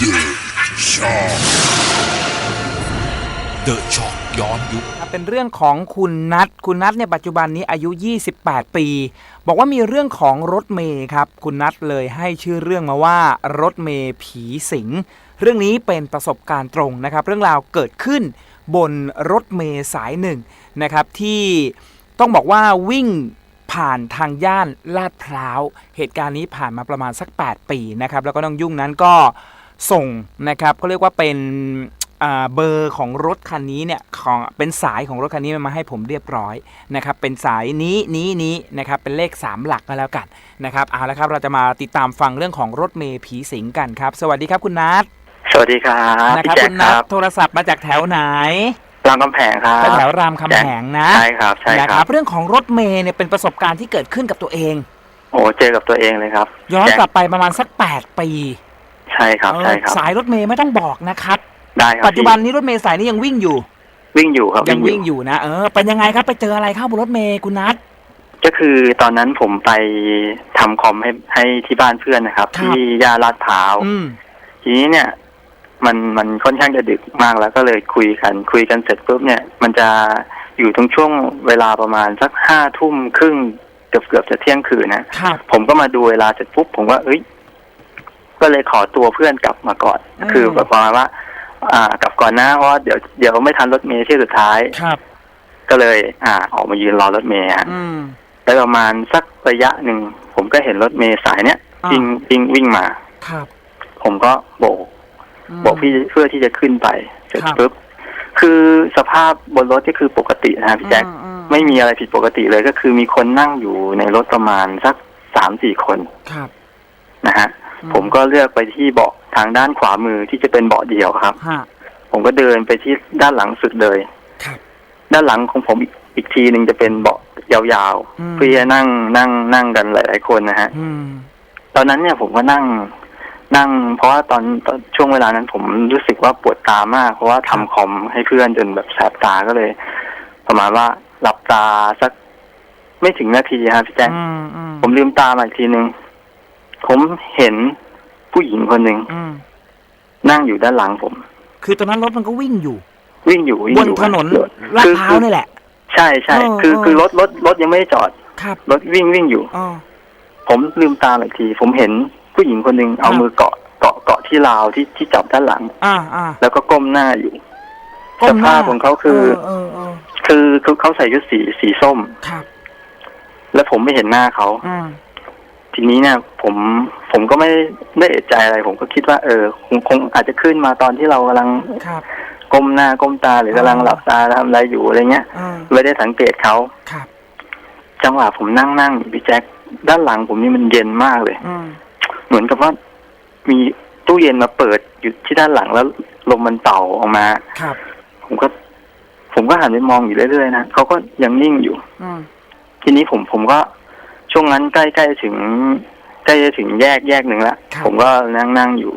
เดอะช็อคย้อนยุคเป็นเรื่องของคุณนัทคุณนัทเนี่ยปัจจุบันนี้อายุ 28 ปี บอกว่ามีเรื่องของรถเมย์ครับ คุณนัทเลยให้ชื่อเรื่องมาว่ารถเมย์ผีสิง เรื่องนี้เป็นประสบการณ์ตรงนะครับ เรื่องราวเกิดขึ้นบนรถเมย์สายหนึ่งนะครับที่ต้องบอกว่าวิ่งผ่านทางย่านลาดพร้าว เหตุการณ์นี้ผ่านมาประมาณสัก 8 ปีนะครับ แล้วก็น้องยุ่งนั้นก็ ส่งนะครับเขาเรียกว่าเป็นอ่าเบอร์ของรถคันนี้เนี่ยของเป็นสายของรถคันนี้มาให้ผมเรียบร้อยนะครับเป็นสายนี้นี้นี้นะครับเป็นเลข 3 หลักก็แล้วกันนะครับเอาละครับเราจะมาติดตามฟังเรื่องของรถเมย์ผีสิงกันครับสวัสดีครับคุณนัทสวัสดีครับนะพี่ครับแจ็คุคณคนัทรับโทรศัพท์มาจากแถวไหนรามคำแพงครับก็แถวรามคำแหงนะใช่ครับใช่นะคครัรับบเรื่องของรถเมย์เนี่ยเป็นประสบการณ์ที่เกิดขึ้นกับตัวเอง โอ้เจอกับตัวเองเลยครับ ย้อนแจ็คกลับไปประมาณสัก8ปี ใช่ครับ เออใช่ครับสายรถเมย์ไม่ต้องบอกนะครับ ได้ครับปัจจุบันพี่นี้รถเมย์สายนี้ยังวิ่งอยู่วิ่งอยู่ครับยังวิ่งอยู่นะเออเป็นยังไงครับไปเจออะไรเข้าบนรถเมย์คุณนัท ก็คือตอนนั้นผมไปทำคอมให้ให้ที่บ้านเพื่อนนะครับ ครับ ที่ย่านลาดพร้าว อืม ทีนี้เนี่ย มันมันค่อนข้างจะดึกมากแล้วก็เลยคุยกัน คุยกันเสร็จปุ๊บเนี่ย มันจะอยู่ตรงช่วงเวลาประมาณสักห้าทุ่มครึ่งเกือบเกือบจะเที่ยงคืนนะครับ ผมก็มาดูเวลาเสร็จปุ๊บผมว่าเอ้ย ก็เลยขอตัวเพื่อนกลับมาก่อนอืมคือแบบประมาณว่า อ่ากลับก่อนนะเพราะว่าเดี๋ยวเดี๋ยวไม่ทันรถเมล์ที่สุดท้ายครับ ก็เลย อ่า ออกมายืนรอรถเมล์ฮะอืมแล้วประมาณสักระยะหนึ่งผมก็เห็นรถเมล์สายเนี้ยอ่าวิ่งวิ่งวิ่งมาครับ ผมก็โบกมโบกพี่เพื่อที่จะขึ้นไปเสร็จครับปุ๊บคือสภาพบนรถก็คือปกตินะฮะพี่แจ็คอือืไม่มีอะไรผิดปกติเลยก็คือมีคนนั่งอยู่ในรถประมาณสักสามสี่คนครับนะฮะอื ผมก็เลือกไปที่เบาะทางด้านขวามือที่จะเป็นเบาะเดียวครับ ฮะผมก็เดินไปที่ด้านหลังสุดเลย ครับ ด้านหลังของผมอีกอีกทีหนึ่งจะเป็นเบาะยาวอืม ๆ เพื่อจะนั่งนั่งนั่งกันหลาย ๆ คนนะฮะ อืม ตอนนั้นเนี่ยผมก็นั่งนั่ง เพราะว่าตอนตอนช่วงเวลานั้นผมรู้สึกว่าปวดตามาก เพราะว่าทำคอมให้เพื่อนจนแบบแสบตาก็เลย ประมาณว่าหลับตาสักไม่ถึงนาทีครับพี่แจ๊คอืมอืมผมลืมตามาอีกทีหนึ่ง ผมเห็นผู้หญิงคนหนึ่งอืมนั่งอยู่ด้านหลังผม คือตอนนั้นรถมันก็วิ่งอยู่ วิ่งอยู่วิ่งบอนยู่ถนนลาดคือพร้าวนี่แหละ ใช่ใช่เออคือเออ คือรถรถรถยังไม่ได้จอด ครับรถวิ่งวิ่งอยู่ อ๋อ ผมลืมตาอีกที ผมเห็นผู้หญิงคนหนึ่งเอาครับ มือเกาะเกาะเกาะที่ราวที่ที่จับด้านหลัง อ่าอ่าแล้วก็ก้มหน้าอยู่ก้สมหน้าภาพของเขาคือเออเออคือคือเขาใส่ชุดสีสีส้ม ครับ แล้วผมไม่เห็นหน้าเขา อืม ทีนี้เนี่ยผมผมก็ไม่ได้เอะใจอะไร ผมก็คิดว่า เออคงคงอาจจะขึ้นมาตอนที่เรากำลังครับ ก้มหน้าก้มตาหรือกำลังอ่าหลับตาทำอะไรอยู่อะไรเงี้ยอ่า ไม่ได้สังเกตเขาครับ จังหวะผมนั่งนั่งอยู่พี่แจ็คด้านหลังผมนี่มันเย็นมากเลย อืม เหมือนกับว่ามีตู้เย็นมาเปิดอยู่ที่ด้านหลังแล้วลมมันเป่าออกมา ครับ ผมก็ ผมก็หันไปมองอยู่เรื่อยๆนะเขาก็ยังนิ่งอยู่ อืม ทีนี้ผมผมก็ ช่วงนั้นใกล้ๆถึงใกล้จะถึงแยกแยกหนึ่งแล้วผมก็นั่งนั่งอยู่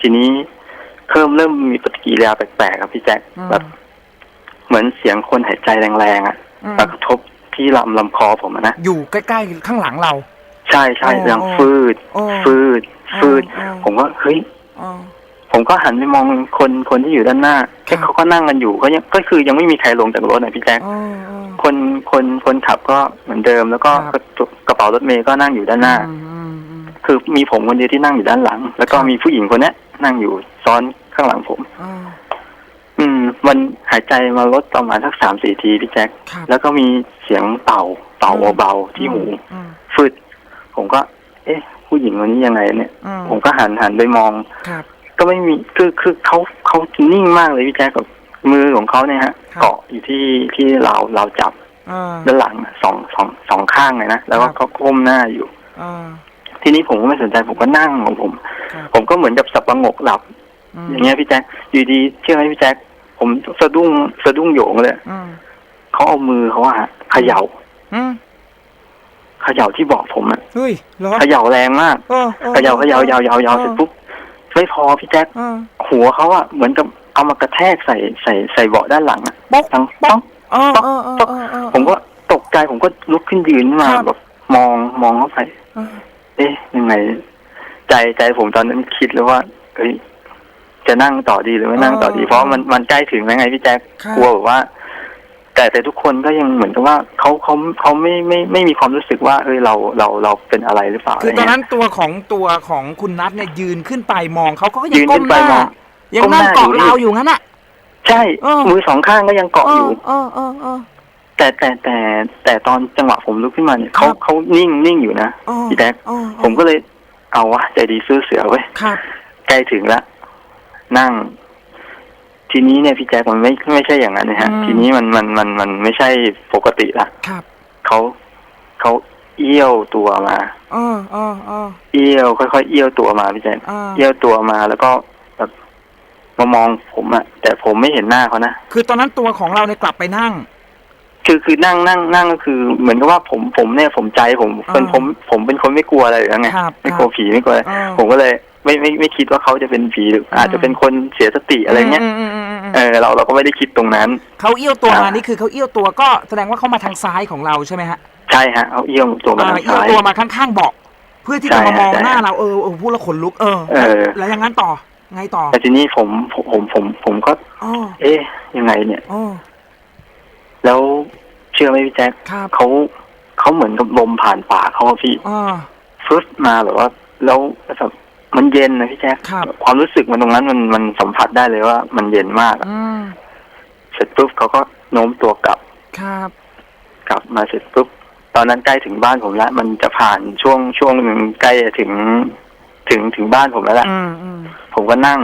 ทีนี้เริ่มเริ่มมีปฏิกิริยาแปลกๆครับพี่แจ็คอืมแบบเหมือนเสียงคนหายใจแรงๆอะอืมมากระทบที่ลำลำคอผมอะนะอยู่ใกล้ๆข้างหลังเรา ใช่ใช่อ๋อดังฟืด อ๋อฟืด ฟืด อ๋อ ผมก็เฮ้ย อ๋อ ผมก็หันไปมองคนคนที่อยู่ด้านหน้าครับเขาก็นั่งกันอยู่ก็ยังก็คือยังไม่มีใครลงจากรถนะพี่แจ๊คอ๋ออ๋อ คนคนคนขับก็เหมือนเดิมแล้วก็ครับ กระกระเป๋ารถเมย์ก็นั่งอยู่ด้านหน้าอืมอืมอืมคือมีผมคนเดียวที่นั่งอยู่ด้านหลัง แล้วก็ครับมีผู้หญิงคนเนี้ยนั่งอยู่ซ้อนข้างหลังผมอ๋ออืม มันหายใจมาลดประมาณสักสามสี่ทีพี่แจ๊คครับแล้วก็มีเสียงเป่า เป่าอืมเบาๆที่หูอืมฟึดผมก็ เอ๊ะ ผู้หญิงคนนี้ยังไงเนี่ยอืมผมก็หันหันไปมองครับก็ไม่มีคือคือเขาเขานิ่งมากเลยพี่แจ๊คกับมือของเขาเนี่ยฮะครับเกาะอยู่ที่ที่เราเราจับอ่า ด้านหลังอะสองสองสองข้างเลยนะแล้วก็ครับเขาก้มหน้าอยู่อ่าทีนี้ผมก็ไม่สนใจผมก็นั่งของผมครับผมก็เหมือนกับสับประงกหลับมอย่างเงี้ยพี่แจ๊คอยู่ดีเชื่อไหมพี่แจ๊คผมสะดุ้งสะดุ้งโหยงเลยอืมเขาเอามือเขาอะเขย่าอืมเขย่าที่เบอกผมอะเฮ้ยเหรอเขย่าแรงมากเออออเขย่าเขย่ายาวยาวยาวเสร็จปุ๊บไม่พอพี่แจ๊คอ่าหัวเขาอะเหมือนกับเอามากระแทกใส่ใส่ใส่เบาะด้านหลังอะป๊อกทั้งป๊ป๊ออกกเออเออเออเออเออผมก็ตกใจผมก็ลุกขึ้นยืนขึ้นมาครับ แบบมองมองเข้าไปอ่าเอ๊ะยังไง ใจใจผมตอนนั้นคิดเลยว่าเอ้ยจะนั่งต่อดีหรือไม่นั่งต่อดีเออเพราะมันมันใกล้ถึงแล้วไงพี่แจ๊คครับ กลัวแบบว่า แต่แต่ทุกคนก็ยังเหมือนกับว่าเขาเขาเขาไม่ไม่ไม่มีความรู้สึกว่า เอ้ยเราเราเราเป็นอะไรหรือเปล่าคือตอนะไรเงี้ยนั้นตัวของตัวของคุณนัทเนี่ยยืนขึ้นไปมองเขาเขาก็ยัยืงนก้ขึ้มนหไปน้ามองยังนั่งก้เกาะมหน้าอยู่เราอยู่งั้นอะ ใช่เออมือสองข้างก็ยังเกาะเออยู่อเออเออเออแต่แต่แต่แต่ตอนจังหวะผมลุกขึ้นมาเนี่ยเขาครับ เขานิ่งนิ่งอยู่นะเออพี่แจ๊คเออเออผมก็เลยเอาวะใจดีซื้อเสือเว้ยครับ ใกล้ถึงแล้วนั่ง ทีนี้เนี่ยพี่แจ๊คมันไม่ไม่ใช่อย่างนั้นนะฮะทีนี้มันมันมันมันไม่ใช่ปกติละครับเขาเขาเอี้ยวตัวมาเออเออเออเอี้ยวค่อยๆเอี้ยวตัวมาพี่แจ๊คเออเอี้ยวตัวมาแล้วก็แบบ มามองผมอะแต่ผมไม่เห็นหน้าเขานะคือตอนนั้นตัวของเราเนี่ยกลับไปนั่ง คือคือนั่งนั่งนั่งก็คือ เหมือนกับว่าผมผมเนี่ยผมใจผมเป็นอ่าผมผมเป็นคนไม่กลัวอะไรอยู่แล้วไงครับไม่กลัวผีไม่กลัวอะไรอ่าผมก็เลยไม่ไม่ไม่คิดว่าเขาจะเป็นผีหรืออาจจะเป็นคนเสียสติอะไรเงี้ยมอืมอืมอืมอืมเออเราเราก็ไม่ได้คิดตรงนั้น เขาเอี้ยวตัวมาอ่านี่นี่คือเขาเอี้ยวตัวก็แสดงว่าเขามาทางซ้ายของเราใช่ไหมฮะใช่ฮะเขาเอี้ยวตัวมาอ่าทางเอี้ยวซ้ายตัวมาข้างๆเบาะเพื่อที่จะใช่มามองใช่หน้าเราเออเออพูดแล้วขนลุกเออเออแล้วอย่างนั้นต่อ ไงต่อแต่ทีนี้ผมผมผมผมผมก็อ๋อเอ๊ะยังไงเนี่ย อ๋อ แล้วเชื่อไหมพี่แจ๊คครับ เขาเขาเหมือนกับลมผ่านปากเขาอะพี่อ๋อ ฟึบมาแบบว่า แล้วแบบมันเย็นนะพี่แจ๊คครับ ความรู้สึกมันตรงนั้นมันมันสัมผัสได้เลยว่า มันเย็นมากอะอืมเสร็จปุ๊บเขาก็โน้มตัวกลับ ครับกลับมาเสร็จปุ๊บตอนนั้นใกล้ถึงบ้านผมแล้ว มันจะผ่านช่วงช่วงหนึ่งใกล้จะถึง ถึงถึงบ้านผมแล้วแหละอืมอืมผมก็นั่ง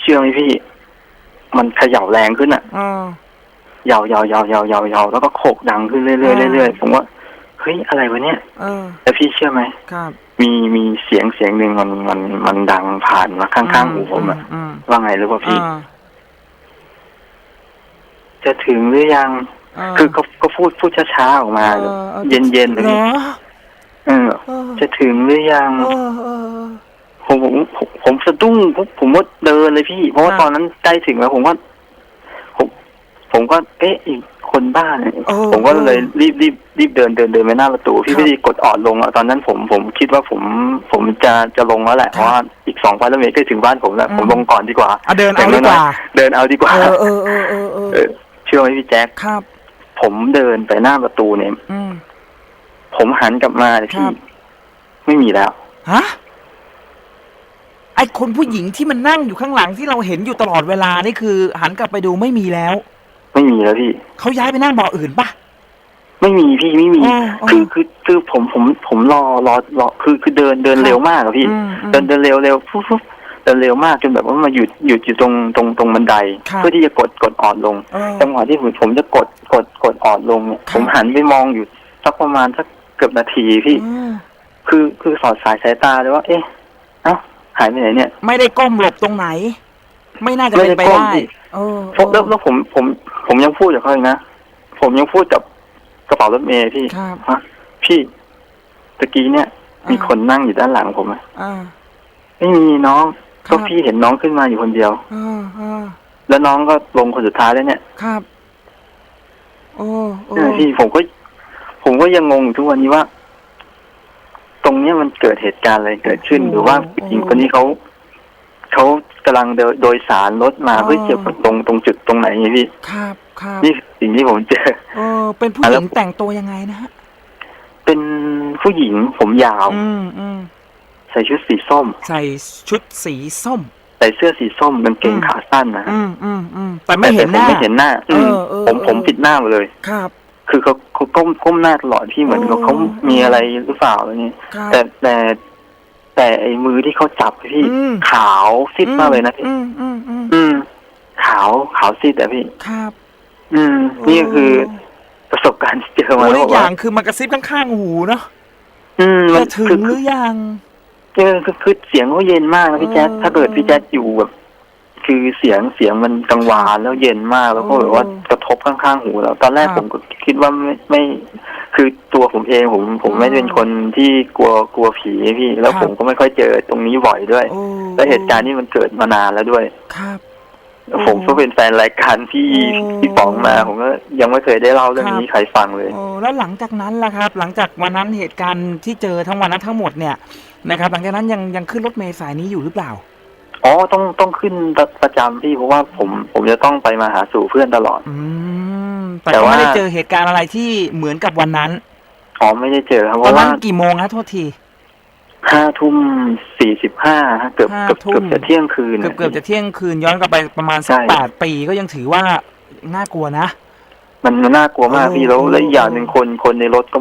เชื่อไหมพี่ มันเขย่าแรงขึ้นอะอ๋อยาวยาวยาวยาวยาวยาวแล้วก็โขกดังขึ้นเรื่อยอ่าๆเรื่อยๆผมว่าเฮ้ยอะไรวะเนี่ยเออแล้วพี่เชื่อไหมครับมีมีเสียงเสียงหนึ่งมันมันมันดังผ่านมาข้างๆหูผมอะอืมว่าไงหรือเปล่าพี่อ่าจะถึงหรือยังาคือเขาก็พูดพูดช้าๆออกมาเออออเย็นๆเลย จะถึงหรือยังเออเออผมผมผมผมสะดุ้งผมผมว่าเดินเลยพี่ เพราะว่าอ่าตอนนั้นใกล้ถึงแล้ว ผมว่าผมผมก็เอ๊ะอีกคนบ้าเนี่ยเออผมก็เลยรีบรีบรีบเดินเดินเดินไปหน้าประตูครับ พี่ไม่ได้กดออดลงอะตอนนั้นผมผมคิดว่าผม ผมจะจะลงแล้วแหละครับเพราะว่าอีกสองพันเมตรก็ถึงบ้านผมแล้วอืมผมลงก่อนดีกว่าอะเดินเอาดีกว่าเดินเอาดีกว่า เออเออเออเออเออเออเชื่อไหมพี่แจ๊คครับ ผมเดินไปหน้าประตูเนี่ย อืม ผมหันกลับมาเนี่ยครัพี่บ ไม่มีแล้ว ฮะ ไอคนผู้หญิงที่มันนั่งอยู่ข้างหลังที่เราเห็นอยู่ตลอดเวลานี่คือ หันกลับไปดูไม่มีแล้ว ไม่มีแล้วพี่ เขาย้ายไปนั่งเบาะอื่นปะ ไม่มีพี่ไม่มี อ๋ออ๋อคือคือคือผมผมผมรอรอรอคือคือเดินเดินครับเร็วมากอะพี่ อืมอืมเดินเดินเร็วเร็วฟุ๊บฟุ๊บเดินเร็วมากจนแบบว่ามาหยุดหยุดอยู่ตรงตรงตรงบันได ครับ เพื่อที่จะกดกดออดลง เออ จังหวะที่ผมผมจะกดกดกดออดลงเนี่ย ครับ ผมหันไปมองอยู่สักประมาณสักเกือบนาทีพี่ อืม คือคือสอดสายสายตาเลยว่า เอ๊ะเอ้าหายไปไหนเนี่ย ไม่ได้ก้มหลบตรงไหน ไม่น่าจะเป็นไปไม่ได้ก้มได้ดิเออแล้วแล้วแล้วผมผม ผมยังพูดกับเขาอีกนะผมยังพูดกับกระเป๋ารถเมย์พี่ครับฮะพี่ตะกี้เนี่ย มีอ่าคนนั่งอยู่ด้านหลังผมอะอ่าไม่มีน้องครัก็บพี่เห็นน้องขึ้นมาอยู่คนเดียวอ่าอ่าแล้วน้องก็ลงคนสุดท้ายแล้วเนี่ย ครับ โอ้โอ้เออพี่ผมก็ ผมก็ยังงงอยู่ทุกวันนี้ว่าต รงเนี้ยมันเกิดเหตุการณ์อะไรเกิดขึ้น หรือว่าผู้หญิงคนนี้เขาเขากำลังเดินโดยสารรถมาเพื่อจะตรงตรงจุดตรงไหนไงพี่ครับครับนี่สิ่งที่ผมเจอเออเป็นผู้หแล้ญิวงแต่งตัวยังไงนะฮะเป็นผู้หญิงผมยาวอืมอืมใส่ชุดสีส้ม ใส่ชุดสีส้มใส่เสื้อสีส้มกางเกงอืมขาสั้นนะฮะอืมอืมอืมแต่ไม่เห็นหแต่น้าผมไม่เห็นหน้า อืมเออเออผมผมเออปิดหน้าหมดเลย ครับ คือเขาเขาก้มก้มหน้าตลอดที่เหมือนกับโอ้เขามีอะไรหรือเปล่าอะไรเงี้ยครับแต่แต่แต่ไอ้มือที่เขาจับพี่อืมขาวซีดมากเลยนะพี่อืมอืมอืมอืมขาวขาวซีดแต่พี่ครับ อืม นี่ก็คือประสบการณ์ที่เจอโอ้มาโหแล้วอีบอกกอย่าว่างคือมากระซิบข้างๆหูเนาะอืมมัจะนถึคืงอหรือยังคือคือคือเสียงเขาเย็นมากนะพี่แจ๊คเออถ้าเกิดพี่แจ๊คอยู่แบบ คือเสียงเสียงมันกังวานแล้วเย็นมากแล้วก็เออแบบว่ากระทบข้างๆหูเราตอนแรกครับผมก็คิดว่าไม่ไม่คือตัวผมเองผมผมเออไม่ได้เป็นคนที่กลัวกลัวผีพี่ แล้วครับผมก็ไม่ค่อยเจอตรงนี้บ่อยด้วยโอ้แล้วเหตุการณ์นี้มันเกิดมานานแล้วด้วยครับผมก็เป็นแฟนรายการพี่โอ้พี่ป๋องมา ผมก็ยังไม่เคยได้เล่าเรื่องนี้ครับใครฟังเลยโอ้แล้วหลังจากนั้นล่ะครับ หลังจากวันนั้นเหตุการณ์ที่เจอทั้งวันนั้นทั้งหมดเนี่ยนะครับ หลังจากนั้นยังยังขึ้นรถเมล์สายนี้อยู่หรือเปล่า อ๋อต้องต้องขึ้นประจำพี่เพราะว่าผมผมจะต้องไปมาหาสู่เพื่อนตลอด อืมแต่แต่ก็ว่าไม่ได้เจอเหตุการณ์อะไรที่เหมือนกับวันนั้นอ๋อไม่ได้เจอครับเพตอนราะนั้ว่านกี่โมงฮะโทษทีห้าทุ่มสี่สิบห้าเกือบห้าเกือบทุ่มเกือบจะเที่ยงคืนเกือบเกือบจะเที่ยงคืนย้อนกลับไปประมาณสักใช่แปดปีก็ยังถือว่าน่ากลัวนะมันมันน่ากลัวมากเออพี่แล้วเออแล้วอีกอย่างหนึ่งคนคนในรถก็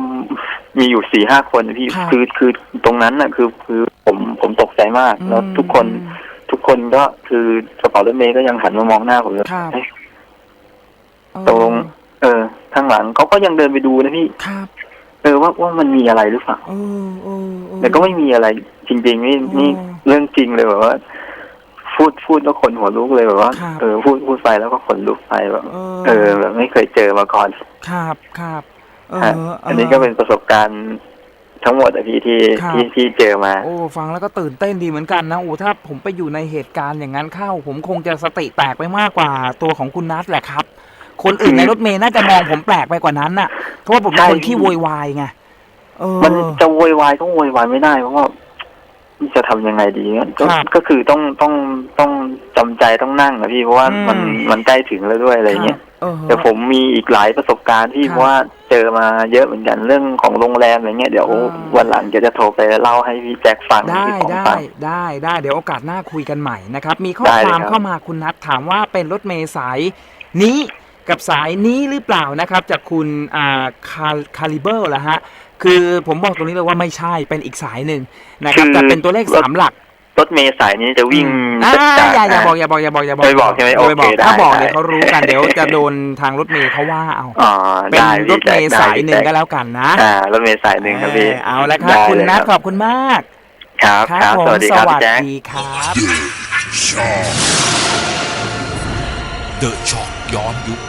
มีอยู่สี่ห้าคนนะพี่ครับคือคือตรงนั้นน่ะ คือคือผมผมตกใจมาก แล้วทุกคนอืมทุก คนก็คือกระเป๋ารถเมย์ก็ยังหันมามองหน้าผมเลยครับเอ๊ะเออตกลงเออข้างหลังเขาก็ยังเดินไปดูนะพี่ครับเออว่าว่ามันมีอะไรหรือเปล่าเออเออเออแต่ก็ไม่มีอะไร จริงๆนี่อืมนี่เรื่องจริงเลยแบบว่า พูดพูดแล้วขนหัวลุกเลยแบบว่าครับเออพูดพูดไปแล้วก็ขนลุกไปแบบเออเออแบบไม่เคยเจอมาก่อน ครับครับเออฮะเอันนี้ก็เป็นประสบการณ์ ทั้งหมดอะพี่ที่ครับ ที่ที่เจอมา โอ้ฟังแล้วก็ตื่นเต้นดีเหมือนกันนะโอ้ถ้าผมไปอยู่ในเหตุการณ์อย่างนั้นเข้า ผมคงจะสติแตกไปมากกว่าตัวของคุณนัทแหละครับ คนอื่นในรถเมย์น่าจะมองผมแปลกไปกว่านั้นน่ะเพราะว่าผมเป็นคนใช่ขี้โวยวายไงเออมันจะโวยวายก็โวยวายไม่ได้เพราะว่า จะทำยังไงดีเนี่ยก็ครับก็คือต้องต้องต้องจำใจต้องนั่งนะพี่เพราะว่าอืมมันมันใกล้ถึงแล้วด้วยอะไรเงี้ยเออแต่ผมมีอีกหลายประสบการณ์ที่ครับเพราะว่าเจอมาเยอะเหมือนกันเรื่องของโรงแรมอะไรเงี้ยเดี๋ยวอ่าวันหลังจะจะโทรไปเล่าให้พี่แจ็คฟังได้พี่ของได้ฟังได้ได้เดี๋ยวโอกาสหน้าคุยกันใหม่นะครับ มีข้อได้คเลยวามครับเข้ามาคุณนัทถามว่าเป็นรถเมย์สายนี้กับสายนี้หรือเปล่านะครับ จากคุณอ่าคาคาลิเบอร์ละฮะ คือผมบอกตรงนี้เลยว่าไม่ใช่เป็นอีกสายหนึ่งนะครับแต่เป็นตัวเลขสามหลักรถเมล์สายนี้จะวิ่งอ่าจากอย่าอย่าบอกอย่าบอกอย่าบอกอย่าบอกไม่บอกใช่ไหมย่าปโอเคบอกได้ถ้าบอกได้เดี๋ยวเขารู้กันเดี๋ยวจะโดนทางรถเมย์เขาว่าเอาอ๋อเป็นได้รถเมย์พี่แจ็คสายหนึ่งได้ก็แล้วกันนะอ่ารถเมล์สายหนึ่งครับพี่เออเอาละครับได้คุณเลยนัทรับขอบคุณมาก ครับครับผมสวัสดีครับพี่แจ็คดีครับช็อกเดอะช็อกย้อนยุค